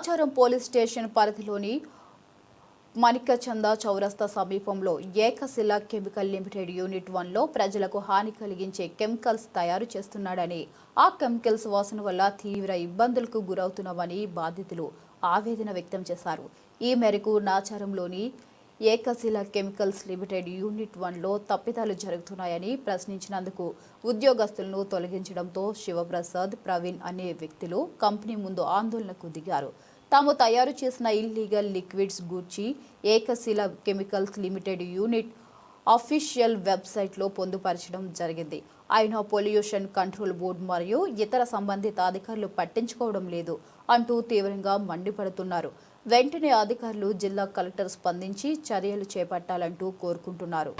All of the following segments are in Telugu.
నాచారం పోలీస్ స్టేషన్ పరిధిలోని మణికచంద చౌరస్తా సమీపంలో ఏకశిల కెమికల్ లిమిటెడ్ యూనిట్ వన్లో ప్రజలకు హాని కలిగించే కెమికల్స్ తయారు చేస్తున్నాడని ఆ కెమికల్స్ వాసన వల్ల తీవ్ర ఇబ్బందులకు గురవుతున్నామని బాధితులు ఆవేదన వ్యక్తం చేశారు. ఈ మేరకు నాచారంలోని ఏకశిల కెమికల్స్ లిమిటెడ్ యూనిట్ వన్లో తప్పిదాలు జరుగుతున్నాయని ప్రశ్నించినందుకు ఉద్యోగస్తులను తొలగించడంతో శివప్రసాద్ ప్రవీణ్ అనే వ్యక్తులు కంపెనీ ముందు ఆందోళనకు దిగారు. తాము తయారు చేసిన ఇల్లీగల్ లిక్విడ్స్ గూర్చి Ekashila chemicals limited unit official వెబ్సైట్లో పొందుపరచడం జరిగింది. అయినా పొల్యూషన్ కంట్రోల్ బోర్డు మరియు ఇతర సంబంధిత అధికారులు పట్టించుకోవడం లేదు అంటూ తీవ్రంగా మండిపడుతున్నారు. వెంటనే అధికారులు జిల్లా కలెక్టర్ స్పందించి చర్యలు చేపట్టాలంటూ కోరుకుంటున్నారు.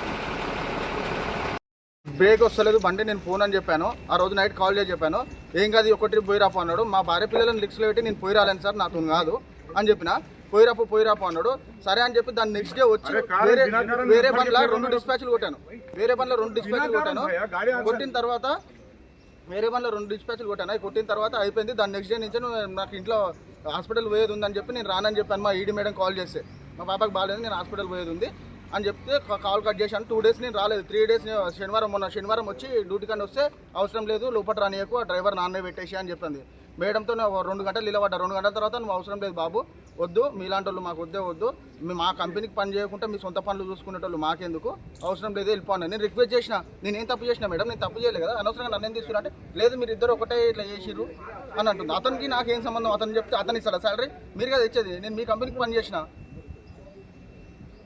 బ్రేక్ వస్తలేదు బండి నేను ఫోన్ అని చెప్పాను. ఆ రోజు నైట్ కాల్ చేసి చెప్పాను. ఏం కాదు ఒక ట్రిప్ పోయి రాపో అన్నాడు. మా భార్య పిల్లలను లిక్స్లో పెట్టి నేను పోయి రాలేను సార్ నాతో కాదు అని చెప్పిన. పోయి రాపో పోయి రాపో అన్నాడు. సరే అని చెప్పి దాని నెక్స్ట్ డే వచ్చి వేరే వేరే బండ్లో రెండు డిస్పాచ్లు కొట్టాను. వేరే బండ్లో రెండు డిస్పాచ్లు కొట్టాను. కొట్టిన తర్వాత వేరే వాళ్ళ రెండు డిస్పాచ్లు కొట్టాను. అవి కొట్టిన తర్వాత అయిపోయింది. దాని నెక్స్ట్ డే నుంచి నాకు ఇంట్లో హాస్పిటల్ పోయేది ఉందని చెప్పి నేను రానని చెప్పాను. మా ఈడీ మేడం కాల్ చేస్తే. మా పాపకి బాగాలేదు నేను హాస్పిటల్ పోయేది ఉంది అని చెప్తే కాల్ కట్ చేశాను. టూ డేస్ నేను రాలేదు. త్రీ డేస్ శనివారం మొన్న శనివారం వచ్చి డ్యూటీ కానీ వస్తే అవసరం లేదు లోపల రానియకు ఆ డ్రైవర్ నాన్నే పెట్టేసి అని చెప్పింది మేడంతో రెండు గంటలు నిలబడ్డా. రెండు గంటల తర్వాత నువ్వు అవసరం లేదు బాబు. వద్దు మీలాంటి వాళ్ళు మాకు వద్దే వద్దు. మీ మా కంపెనీకి పని చేయకుండా మీ సొంత పనులు చూసుకునేటోళ్ళు మాకెందుకు? అవసరం లేదు వెళ్ళిపోండి నేను రిక్వెస్ట్ చేసిన. నేను ఏం తప్పు చేసిన మేడం? నేను తప్పు చేయలేదు కదా. అనవసరంగా నన్ను ఏం తీసుకురంటే లేదు మీరు ఇద్దరు ఒకటే ఇట్లా చేసిర్రు అని అంటుంది. అతనికి నాకేం సంబంధం? అతను చెప్తే అతను ఇస్తాడా సాలరీ మీరు కదా ఇచ్చేది. నేను మీ కంపెనీకి పని చేసిన.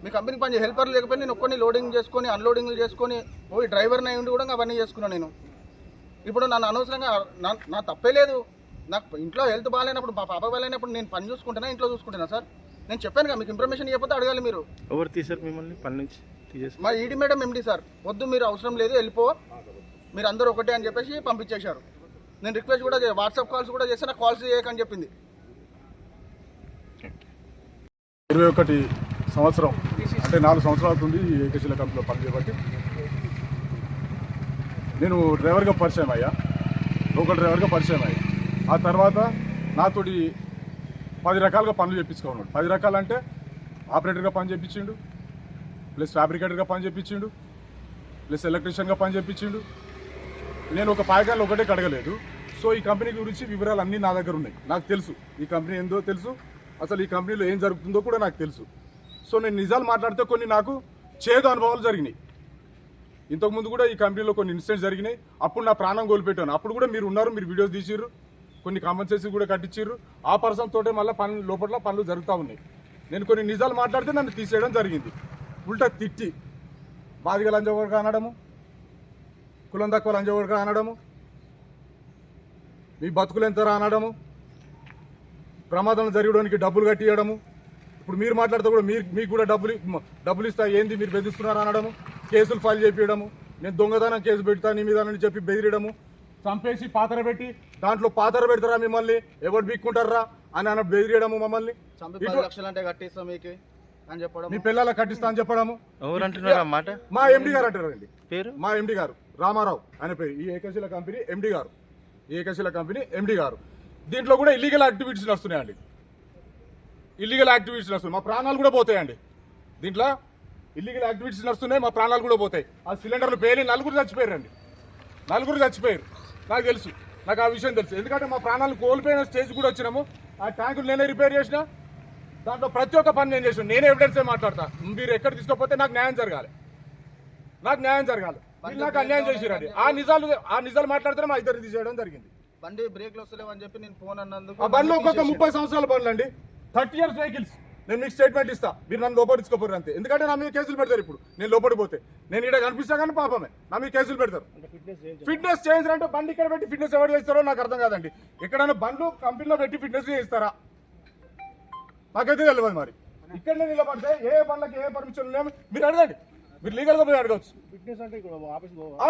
మీ కంపెనీకి పని హెల్పర్ లేకపోతే నేను ఒక్కడిని లోడింగ్ చేసుకొని అన్లోడింగ్ చేసుకొని పోయి డ్రైవర్ని అయ్యి ఉండి కూడా అవన్నీ చేసుకున్నాను నేను. ఇప్పుడు నన్ను అనవసరంగా నా తప్పే లేదు. నాకు ఇంట్లో హెల్త్ బాగాలేనప్పుడు మా పాప బాగాలేనప్పుడు నేను పని చూసుకుంటున్నా ఇంట్లో చూసుకుంటున్నా సార్? నేను చెప్పాను కదా మీకు ఇన్ఫర్మేషన్ ఇవ్వకపోతే అడగాలి మీరు. ఎవరు తీసారు మిమ్మల్ని? పని నుంచి తీసేసి. మా ఈడీ మేడం ఎండి సార్. వద్దు మీరు అవసరం లేదు వెళ్ళిపో. మీరు అందరూ ఒకటే అని చెప్పేసి పంపించేశారు. నేను రిక్వెస్ట్ కూడా చే- వాట్సాప్ కాల్స్ కూడా చేస్తే నాకు కాల్స్ చేయకని చెప్పింది. ఇరవై ఒకటి సంవత్సరం అంటే నాలుగు సంవత్సరాలు అవుతుంది ఈ ఏకశిల కంపెనీలో పనిచేయబట్టి నేను డ్రైవర్గా పరిచయం అయ్యా. లోకల్ డ్రైవర్గా పరిచయం అయ్యా. ఆ తర్వాత నాతోటి పది రకాలుగా పనులు చేయించుకున్నాడు పది రకాలంటే ఆపరేటర్గా పని చేయించిండు ప్లస్ ఫ్యాబ్రికేటర్గా పని చేయించిండు ప్లస్ ఎలక్ట్రీషియన్గా పని చేయించిండు నేను ఒక పాయకాయలు ఒకటే కడగలేదు. సో ఈ కంపెనీ గురించి వివరాలు అన్నీ నా దగ్గర ఉన్నాయి. నాకు తెలుసు. ఈ కంపెనీ ఏందో తెలుసు. అసలు ఈ కంపెనీలో ఏం జరుగుతుందో కూడా నాకు తెలుసు. సో నేను నిజాలు మాట్లాడితే కొన్ని నాకు చేదు అనుభవాలు జరిగినాయి. ఇంతకుముందు కూడా ఈ కంపెనీలో కొన్ని ఇన్సిడెంట్స్ జరిగినాయి. అప్పుడు నా ప్రాణం కోల్పెట్టాను అప్పుడు కూడా మీరు ఉన్నారు మీరు వీడియోస్ తీసిర్రు. కొన్ని కాంపెన్సేషన్ కూడా కట్టించారు ఆ పర్సన్ తోటే మళ్ళీ పనులు లోపల పనులు జరుగుతూ ఉన్నాయి. నేను కొన్ని నిజాలు మాట్లాడితే నన్ను తీసేయడం జరిగింది. ఉల్టా తిట్టి. బాధిగా లంచగొడక అనడము. కులం తక్కువ లంచగొడక అనడము. మీ బతుకులు ఎంతరా అనడము. ప్రమాదం జరగడానికి డబ్బులు కట్టియడము. ఇప్పుడు మీరు మాట్లాడితే కూడా మీరు మీకు కూడా డబ్బులు డబ్బులు ఇస్తా ఏంది మీరు బెదిరిస్తున్నారు అనడము. కేసులు ఫైల్ చేపించడము నేను దొంగతనం కేసు పెడతాను మీద అని చెప్పి బెదిరియడము. చంపేసి పాతర పెట్టి దాంట్లో పాతర పెడతారా మిమ్మల్ని? ఎవరు బీక్కుంటారా? అని అన్న బెదిరియడము మమ్మల్ని? లక్షలు అంటే కట్టిస్తాం మీకు అని చెప్పడం మీ పిల్లల కట్టిస్తా అని చెప్పడము. ఎవరు అంటున్నారు ఆ మాట? మా ఎండి గారు అంటారండి పేరు? మా ఎండి గారు రామారావు ఆయన పేరు. ఈ ఏకశిల కంపెనీ ఎండి గారు. ఈ ఏకశిల కంపెనీ ఎండి గారు. దీంట్లో కూడా ఇల్లీగల్ యాక్టివిటీస్ వస్తున్నాయండి ఇల్లీగల్ యాక్టివిటీస్ వస్తున్నాయి మా ప్రాణాలు కూడా పోతాయండి. దీంట్లో ఇల్లీగల్ యాక్టివిటీస్ నడుస్తున్నాయి మా ప్రాణాలు కూడా పోతాయి. ఆ సిలిండర్లు పేలి నలుగురు చచ్చిపోయారండి. నలుగురు చచ్చిపోయారు. నాకు తెలుసు. నాకు ఆ విషయం తెలుసు. ఎందుకంటే మా ప్రాణాలు కోల్పోయిన స్టేజ్ కూడా వచ్చినాము. ఆ ట్యాంకులు నేనే రిపేర్ చేసిన. దాంట్లో ప్రతి ఒక్క పని నేను చేసిన నేనే ఎవిడెన్సే మాట్లాడతా. మీరు ఎక్కడ తీసుకోకపోతే నాకు న్యాయం జరగాలి. నాకు న్యాయం జరగాలి. నాకు అన్యాయం చేసిరండి ఆ నిజాలు ఆ నిజాలు మాట్లాడితే మా ఇద్దరు తీసేయడం జరిగింది. బండి బ్రేక్లు వస్తలేవు అని చెప్పి నేను ఫోన్ అన్నందుకు ఆ బండ్లో ఒక్కొక్క ముప్పై సంవత్సరాల బండ్లు అండి. Thirty years vehicles. నేను మీకు స్టేట్మెంట్ ఇస్తా. మీరు నన్ను లోపడించుకోపోరు అంతే. ఎందుకంటే నా మీద కేసులు పెడతారు ఇప్పుడు. నేను లోపడి పోతే. నేను ఇక్కడ కనిపిస్తా కానీ పాపమే. నా మీద కేసులు పెడతారు. ఫిట్నెస్ చేయించారంటే బండి ఇక్కడ పెట్టి ఫిట్నెస్ ఎవరు చేస్తారో నాకు అర్థం కాదండి. ఎక్కడైనా బండ్లు కంపెనీలో పెట్టి ఫిట్నెస్ చేయిస్తారా? నాకైతే తెలియదు మరి. ఇక్కడనే నిలబడితే ఏ బండ్లకి ఏ పర్మిషన్ లేవు. మీరు అడగండి. మీరు లీగల్గా పోయి అడగవచ్చు. ఆఫీస్కి పోవాలి.